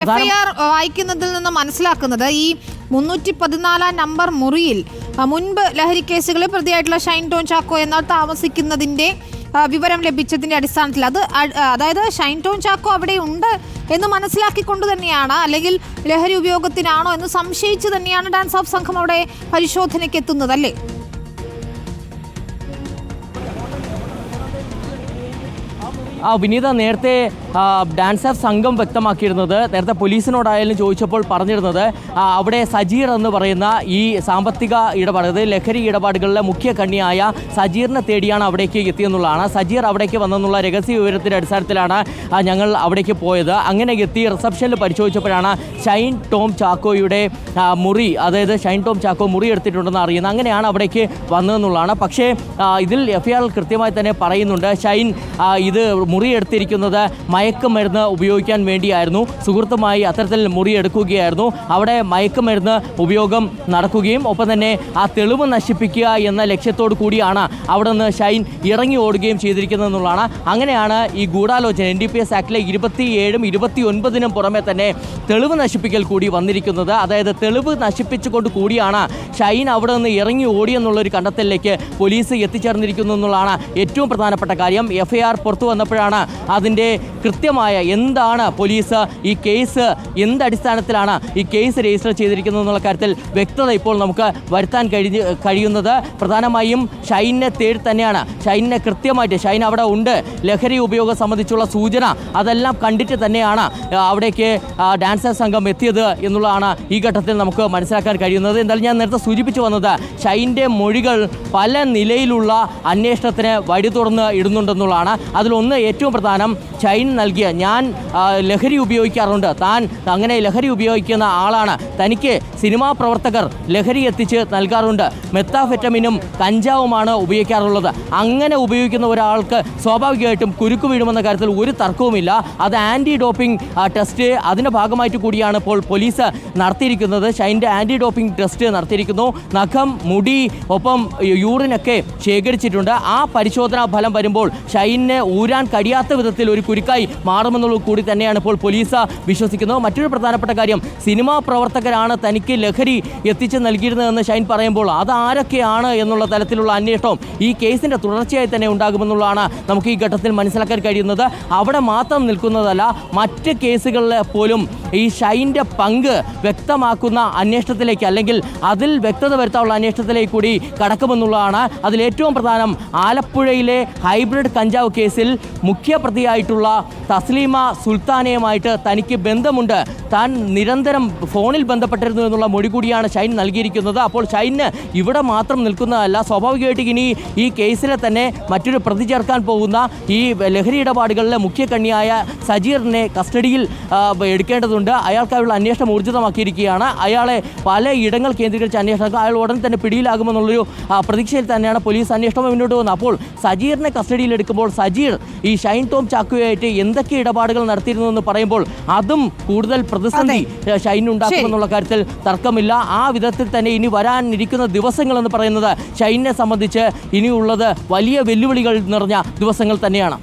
FIR വായിക്കുന്നതിൽ നിന്ന് മനസ്സിലാക്കുന്നത് ഈ മുന്നൂറ്റി പതിനാലാം നമ്പർ മുറിയിൽ മുൻപ് ലഹരി കേസുകളിൽ പ്രതിയായിട്ടുള്ള ഷൈൻ ടോൺ ചാക്കോ എന്നാൽ താമസിക്കുന്നതിന്റെ വിവരം ലഭിച്ചതിന്റെ അടിസ്ഥാനത്തിൽ അത് അതായത് ഷൈൻ ടോൺ ചാക്കോ അവിടെ ഉണ്ട് എന്ന് മനസ്സിലാക്കിക്കൊണ്ട് തന്നെയാണ് അല്ലെങ്കിൽ ലഹരി ഉപയോഗത്തിനാണോ എന്ന് സംശയിച്ച് തന്നെയാണ് ഡാൻസ് ഓഫ് സംഘം അവിടെ പരിശോധനയ്ക്ക് എത്തുന്നത് അല്ലേ? ആ വിനീത നേരത്തെ ആ, ഡാൻസ് ഓഫ് സംഘം വ്യക്തമാക്കിയിരുന്നത് നേരത്തെ പോലീസിനോടായാലും ചോദിച്ചപ്പോൾ പറഞ്ഞിരുന്നത് അവിടെ സജീർ എന്ന് പറയുന്ന ഈ സാമ്പത്തിക ഇടപാട് ലഹരി ഇടപാടുകളിലെ മുഖ്യ കണ്ണിയായ സജീറിനെ തേടിയാണ് അവിടേക്ക് എത്തിയെന്നുള്ളതാണ്. സജീർ അവിടേക്ക് വന്നെന്നുള്ള രഹസ്യ വിവരത്തിന്റെ അടിസ്ഥാനത്തിലാണ് ഞങ്ങൾ അവിടേക്ക് പോയത്. അങ്ങനെ എത്തി റിസപ്ഷനിൽ പരിശോധിച്ചപ്പോഴാണ് ഷൈൻ ടോം ചാക്കോയുടെ മുറി അതായത് ഷൈൻ ടോം ചാക്കോ മുറി എടുത്തിട്ടുണ്ടെന്ന് അറിയുന്നത്. അങ്ങനെയാണ് അവിടേക്ക് വന്നതെന്നുള്ളതാണ്. പക്ഷേ ഇതിൽ എഫ് കൃത്യമായി തന്നെ പറയുന്നുണ്ട്. ഷൈൻ ഇത് മുറി എടുത്തിരിക്കുന്നത് മയക്കുമരുന്ന് ഉപയോഗിക്കാൻ വേണ്ടിയായിരുന്നു. സുഹൃത്തുമായി അത്തരത്തിൽ മുറിയെടുക്കുകയായിരുന്നു. അവിടെ മയക്കുമരുന്ന് ഉപയോഗം നടക്കുകയും ഒപ്പം തന്നെ ആ തെളിവ് നശിപ്പിക്കുക എന്ന ലക്ഷ്യത്തോടു കൂടിയാണ് അവിടെ നിന്ന് ഷൈൻ ഇറങ്ങി ഓടുകയും ചെയ്തിരിക്കുന്നതെന്നുള്ളതാണ് അങ്ങനെയാണ് ഈ ഗൂഢാലോചന. എൻ ഡി പി എസ് ആക്ടിലെ ഇരുപത്തിയേഴും ഇരുപത്തി ഒൻപതിനും പുറമെ തന്നെ തെളിവ് നശിപ്പിക്കൽ കൂടി വന്നിരിക്കുന്നത്. അതായത് തെളിവ് നശിപ്പിച്ചുകൊണ്ട് കൂടിയാണ് ഷൈൻ അവിടെ നിന്ന് ഇറങ്ങി ഓടിയെന്നുള്ളൊരു കണ്ടെത്തലിലേക്ക് പോലീസ് എത്തിച്ചേർന്നിരിക്കുന്നു എന്നുള്ളതാണ് ഏറ്റവും പ്രധാനപ്പെട്ട കാര്യം. എഫ് ഐ ആർ പുറത്തു വന്നപ്പോഴാണ് അതിന്റെ കൃത്യമായ എന്താണ് പോലീസ് ഈ കേസ് എന്ത് അടിസ്ഥാനത്തിലാണ് ഈ കേസ് രജിസ്റ്റർ ചെയ്തിരിക്കുന്നത് എന്നുള്ള കാര്യത്തിൽ വ്യക്തത ഇപ്പോൾ നമുക്ക് വരുത്താൻ കഴിഞ്ഞ് കഴിയുന്നത്. പ്രധാനമായും ഷൈനെ തേടി തന്നെയാണ്. ഷൈനെ കൃത്യമായിട്ട് ഷൈൻ അവിടെ ഉണ്ട്. ലഹരി ഉപയോഗം സംബന്ധിച്ചുള്ള സൂചന അതെല്ലാം കണ്ടിട്ട് തന്നെയാണ് അവിടേക്ക് ഡാൻസർ സംഘം എത്തിയത് എന്നുള്ളതാണ് ഈ ഘട്ടത്തിൽ നമുക്ക് മനസ്സിലാക്കാൻ കഴിയുന്നത്. എന്തായാലും ഞാൻ നേരത്തെ സൂചിപ്പിച്ചു വന്നത് ഷൈന്റെ മൊഴികൾ പല നിലയിലുള്ള അന്വേഷണത്തിന് വഴി തുറന്ന് ഇടുന്നുണ്ടെന്നുള്ളതാണ്. അതിലൊന്ന് ഏറ്റവും പ്രധാനം ഷൈൻ നൽകിയ ഞാൻ ലഹരി ഉപയോഗിക്കാറുണ്ട്. താൻ അങ്ങനെ ലഹരി ഉപയോഗിക്കുന്ന ആളാണ്. തനിക്ക് സിനിമാ പ്രവർത്തകർ ലഹരി എത്തിച്ച് നൽകാറുണ്ട്. മെത്താഫെറ്റമിനും കഞ്ചാവുമാണ് ഉപയോഗിക്കാറുള്ളത്. അങ്ങനെ ഉപയോഗിക്കുന്ന ഒരാൾക്ക് സ്വാഭാവികമായിട്ടും കുരുക്ക് വീഴുമെന്ന കാര്യത്തിൽ ഒരു തർക്കവുമില്ല. അത് ആന്റി ഡോപ്പിംഗ് ടെസ്റ്റ് അതിന്റെ ഭാഗമായിട്ട് കൂടിയാണ് ഇപ്പോൾ പോലീസ് നടത്തിയിരിക്കുന്നത്. ഷൈന്റെ ആന്റി ഡോപ്പിംഗ് ടെസ്റ്റ് നടത്തിയിരിക്കുന്നു. നഖം മുടി ഒപ്പം യൂറിനൊക്കെ ശേഖരിച്ചിട്ടുണ്ട്. ആ പരിശോധനാ ഫലം വരുമ്പോൾ ഷൈനെ ഊരാൻ കഴിയാത്ത വിധത്തിൽ ഒരു കുരുക്കായി മാറുമെന്നുള്ളത് കൂടി തന്നെയാണ് ഇപ്പോൾ പോലീസ് വിശ്വസിക്കുന്നത്. മറ്റൊരു പ്രധാനപ്പെട്ട കാര്യം സിനിമാ പ്രവർത്തകരാണ് തനിക്ക് ലഹരി എത്തിച്ച് നൽകിയിരുന്നതെന്ന് ഷൈൻ പറയുമ്പോൾ അതാരൊക്കെയാണ് എന്നുള്ള തലത്തിലുള്ള അന്വേഷണം ഈ കേസിന്റെ തുടർച്ചയായി തന്നെ ഉണ്ടാകുമെന്നുള്ളതാണ് നമുക്ക് ഈ ഘട്ടത്തിൽ മനസ്സിലാക്കാൻ കഴിയുന്നത്. അവിടെ മാത്രം നിൽക്കുന്നതല്ല മറ്റ് കേസുകളിൽ പോലും ഈ ഷൈന്റെ പങ്ക് വ്യക്തമാക്കുന്ന അന്വേഷണത്തിലേക്ക് അല്ലെങ്കിൽ അതിൽ വ്യക്തത വരുത്താനുള്ള അന്വേഷണത്തിലേക്ക് കൂടി കടക്കുമെന്നുള്ളതാണ്. അതിലേറ്റവും പ്രധാനം ആലപ്പുഴയിലെ ഹൈബ്രിഡ് കഞ്ചാവ് കേസിൽ മുഖ്യപ്രതിയായിട്ടുള്ള തസ്ലീമ സുൽത്താനയുമായിട്ട് തനിക്ക് ബന്ധമുണ്ട്. താൻ നിരന്തരം ഫോണിൽ ബന്ധപ്പെട്ടിരുന്നു എന്നുള്ള മൊഴി കൂടിയാണ് ഷൈൻ നൽകിയിരിക്കുന്നത്. അപ്പോൾ ഷൈന് ഇവിടെ മാത്രം നിൽക്കുന്നതല്ല സ്വാഭാവികമായിട്ട് ഇനി ഈ കേസിലെ തന്നെ മറ്റൊരു പ്രതി ചേർക്കാൻ പോകുന്ന ഈ ലഹരി ഇടപാടുകളിലെ മുഖ്യ കണ്ണിയായ സജീറിനെ കസ്റ്റഡിയിൽ എടുക്കേണ്ടതുണ്ട്. അയാൾക്കായുള്ള അന്വേഷണം ഊർജിതമാക്കിയിരിക്കുകയാണ്. അയാളെ പല ഇടങ്ങൾ കേന്ദ്രീകരിച്ച് അന്വേഷണം അയാൾ ഉടൻ തന്നെ പിടിയിലാകുമെന്നുള്ളൊരു പ്രതീക്ഷയിൽ തന്നെയാണ് പോലീസ് അന്വേഷണം മുന്നോട്ട് പോകുന്നത്. അപ്പോൾ സജീറിനെ കസ്റ്റഡിയിൽ എടുക്കുമ്പോൾ സജീർ ഈ ഷൈൻ ടോം ചാക്കുവായിട്ട് എന്തൊക്കെ ഇടപാടുകൾ നടത്തിയിരുന്നു എന്ന് പറയുമ്പോൾ അതും കൂടുതൽ പ്രതിസന്ധി എന്നുള്ള കാര്യത്തിൽ തർക്കമില്ല. ആ വിധത്തിൽ തന്നെ ഇനി വരാനിരിക്കുന്ന ദിവസങ്ങൾ എന്ന് പറയുന്നത് ഷൈനെ സംബന്ധിച്ച് ഇനിയുള്ളത് വലിയ വെല്ലുവിളികൾ നിറഞ്ഞ ദിവസങ്ങൾ തന്നെയാണ്.